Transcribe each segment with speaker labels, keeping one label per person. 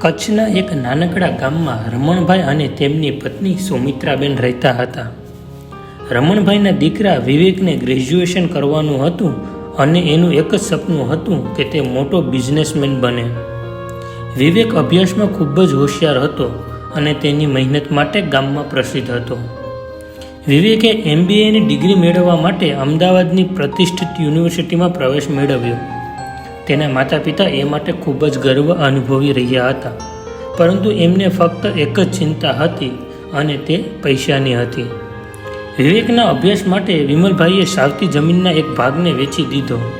Speaker 1: કચ્છના એક નાનકડા ગામમાં રમણભાઈ અને તેમની પત્ની સુમિત્રાબેન રહેતા હતા. રમણભાઈના દીકરા વિવેકને ગ્રેજ્યુએશન કરવાનું હતું અને એનું એક જ સપનું હતું કે તે મોટો બિઝનેસમેન બને. વિવેક અભ્યાસમાં ખૂબ જ હોશિયાર હતો અને તેની મહેનત માટે ગામમાં પ્રસિદ્ધ હતો. વિવેકે એમબીએની ડિગ્રી મેળવવા માટે અમદાવાદની પ્રતિષ્ઠિત યુનિવર્સિટીમાં પ્રવેશ મેળવ્યો. તેના માતા પિતા એ માટે ખૂબ જ ગર્વ અનુભવી રહ્યા હતા. પરંતુ એમને ફક્ત એક જ ચિંતા હતી અને તે પૈસાની હતી. વિવેકના અભ્યાસ માટે વિમલભાઈએ સાવતી જમીનના એક ભાગને વેચી દીધો.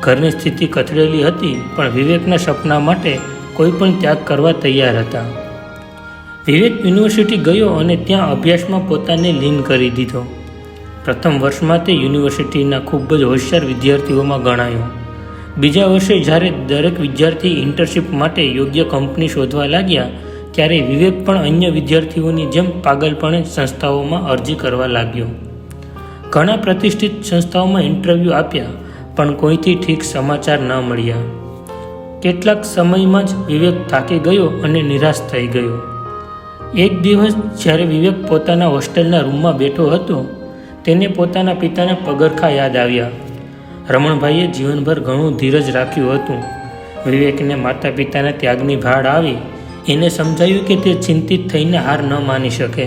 Speaker 1: ઘરની સ્થિતિ કથળેલી હતી, પણ વિવેકના સપના માટે કોઈ પણ ત્યાગ કરવા તૈયાર હતા. વિવેક યુનિવર્સિટી ગયો અને ત્યાં અભ્યાસમાં પોતાને લીન કરી દીધો. પ્રથમ વર્ષમાં તે યુનિવર્સિટીના ખૂબ જ હોશિયાર વિદ્યાર્થીઓમાં ગણાયો. બીજા વર્ષે જ્યારે દરેક વિદ્યાર્થી ઇન્ટર્નશીપ માટે યોગ્ય કંપની શોધવા લાગ્યા, ત્યારે વિવેક પણ અન્ય વિદ્યાર્થીઓની જેમ પાગલપણે સંસ્થાઓમાં અરજી કરવા લાગ્યો. ઘણા પ્રતિષ્ઠિત સંસ્થાઓમાં ઇન્ટરવ્યૂ આપ્યા, પણ કોઈથી ઠીક સમાચાર ન મળ્યા. કેટલાક સમયમાં જ વિવેક થાકી ગયો અને નિરાશ થઈ ગયો. એક દિવસ જ્યારે વિવેક પોતાના હોસ્ટેલના રૂમમાં બેઠો હતો, તેને પોતાના પિતાના પગરખા યાદ આવ્યા. રમણભાઈએ જીવનભર ઘણું ધીરજ રાખ્યું હતું. વિવેકને માતા પિતાના ત્યાગની ભાડ આવી. એને સમજાયું કે તે ચિંતિત થઈને હાર ન માની શકે.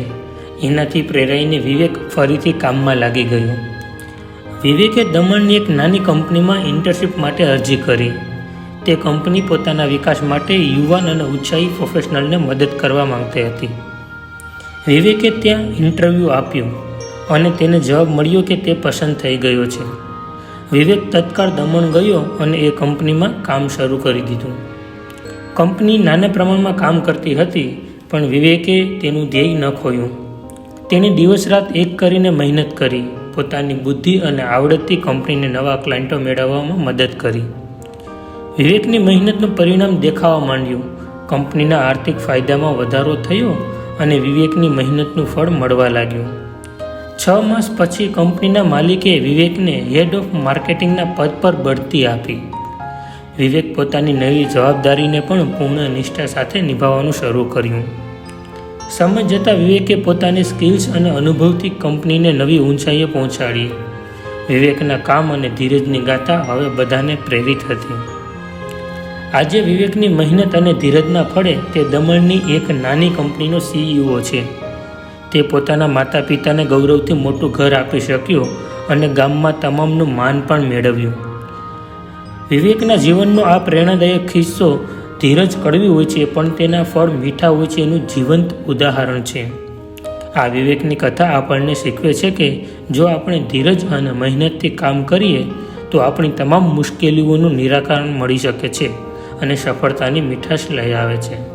Speaker 1: એનાથી પ્રેરાઈને વિવેક ફરીથી કામમાં લાગી ગયો. વિવેકે દમણની એક નાની કંપનીમાં ઇન્ટર્નશીપ માટે અરજી કરી. તે કંપની પોતાના વિકાસ માટે યુવાન અને ઉત્સાહી પ્રોફેશનલને મદદ કરવા માંગતી હતી. વિવેકે ત્યાં ઇન્ટરવ્યૂ આપ્યું અને તેને જવાબ મળ્યો કે તે પસંદ થઈ ગયો છે. વિવેક તત્કાળ દમણ ગયો અને એ કંપનીમાં કામ શરૂ કરી દીધું. કંપની નાના પ્રમાણમાં કામ કરતી હતી, પણ વિવેકે તેનું ધ્યેય ન ખોયું. તેણે દિવસ રાત એક કરીને મહેનત કરી, પોતાની બુદ્ધિ અને આવડતથી કંપનીને નવા ક્લાયન્ટો મેળવવામાં મદદ કરી. વિવેકની મહેનતનું પરિણામ દેખાવા માંડ્યું. કંપનીના આર્થિક ફાયદામાં વધારો થયો અને વિવેકની મહેનતનું ફળ મળવા લાગ્યું. છ માસ પછી કંપનીના માલિકે વિવેકને હેડ ઓફ માર્કેટિંગના પદ પર બઢતી આપી. વિવેક પોતાની નવી જવાબદારીને પણ પૂર્ણ નિષ્ઠા સાથે નિભાવવાનું શરૂ કર્યું. સમય જતાં વિવેકે પોતાની સ્કિલ્સ અને અનુભવથી કંપનીને નવી ઊંચાઈએ પહોંચાડી. વિવેકના કામ અને ધીરજની ગાથા હવે બધાને પ્રેરિત હતી. આજે વિવેકની મહેનત અને ધીરજના ફળે તે દમણની એક નાની કંપનીનો સીઈઓ છે. તે પોતાના માતા પિતાને ગૌરવથી મોટું ઘર આપી શક્યો અને ગામમાં તમામનું માન પણ મેળવ્યું. વિવેકના જીવનનો આ પ્રેરણાદાયક કિસ્સો ધીરજ કડવી હોય છે, પણ તેના ફળ મીઠા હોય છે એનું જીવંત ઉદાહરણ છે. આ વિવેકની કથા આપણને શીખવે છે કે જો આપણે ધીરજ અને મહેનતથી કામ કરીએ, તો આપણી તમામ મુશ્કેલીઓનું નિરાકરણ મળી શકે છે અને સફળતાની મીઠાશ લઈ આવે છે.